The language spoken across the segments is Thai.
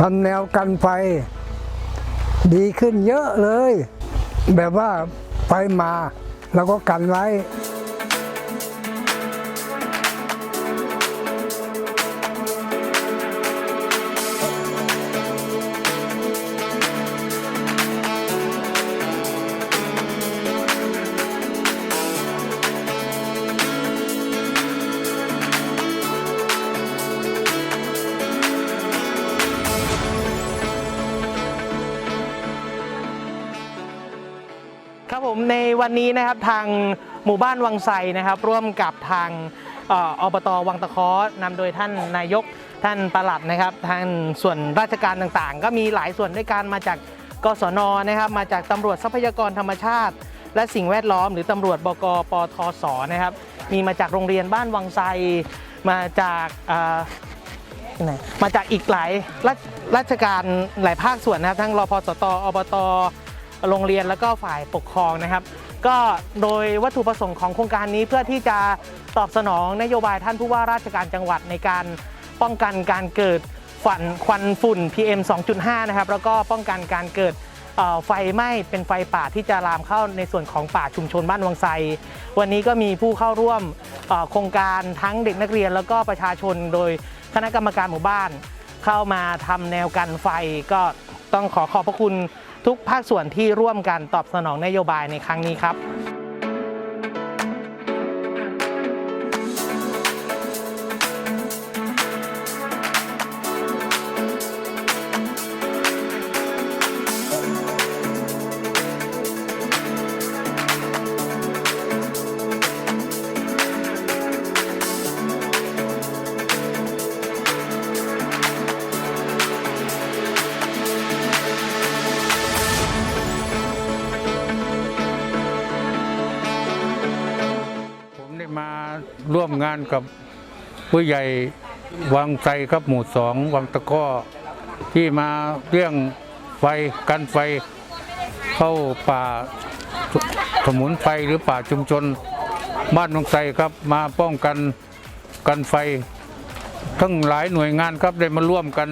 ทำแนวกันไฟ ดีขึ้นเยอะเลย แบบว่าไฟมาเราก็กันไว้ ครับผมในวันนี้นะครับทางหมู่บ้านวังไซนะครับ ร่วมกับทางอบตวังตะเคอนำโดยท่านนายกท่านประหลัดนะครับทางส่วนราชการต่างๆ ก็มีหลายส่วนด้วยกันมาจากกศนนะครับมาจากตำรวจทรัพยากรธรรมชาติ และสิ่งแวดล้อม หรือตำรวจบกปทศนะครับ มีมาจากโรงเรียนบ้านวังไซมาจากมาจากอีกหลายราชราชการหลายภาคส่วนนะครับ ทั้งรพสตอบต โรงเรียนแล้วก็ฝ่ายปกครองนะครับ ก็โดยวัตถุประสงค์ของโครงการนี้เพื่อที่จะตอบสนองนโยบายท่านผู้ว่าราชการจังหวัดในการป้องกันการเกิดฝันควันฝุ่น PM 2.5 นะครับ แล้วก็ป้องกันการเกิดไฟไหม้เป็นไฟป่าที่จะลามเข้าในส่วนของป่าชุมชนบ้านวังไซ วันนี้ก็มีผู้เข้าร่วมโครงการทั้งเด็กนักเรียนแล้วก็ประชาชนโดยคณะกรรมการหมู่บ้าน เข้ามาทำแนวกันไฟก็ต้องขอขอบพระคุณ ทุกภาคส่วนที่ร่วมกันตอบสนองนโยบายในครั้งนี้ครับ ร่วมงานกับผู้ใหญ่วังไซครับหมู่สองวังตะก้อที่มาเรื่องไฟกันไฟเข้าป่าสมุนไฟหรือป่าชุมชน บ้านวังไซครับมาป้องกันกันไฟ ทั้งหลายหน่วยงานครับได้มาร่วมกัน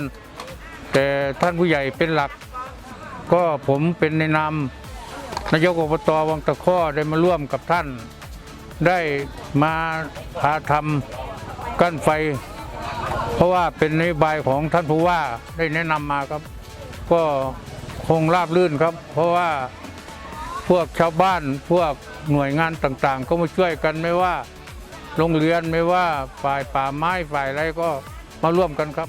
แต่ท่านผู้ใหญ่เป็นหลัก ก็ผมเป็นในนามนายกอบตวังตะข้อได้มาร่วมกับท่าน ได้มาพาทำกั้นไฟ เพราะว่าเป็นนโยบายของท่านผู้ว่าได้แนะนำมาครับ ก็คงราบรื่นครับ เพราะว่าพวกชาวบ้านพวกหน่วยงานต่างๆ ก็มาช่วยกันไม่ว่าโรงเรียนไม่ว่าฝ่ายป่าไม้ฝ่ายอะไรก็มาร่วมกันครับ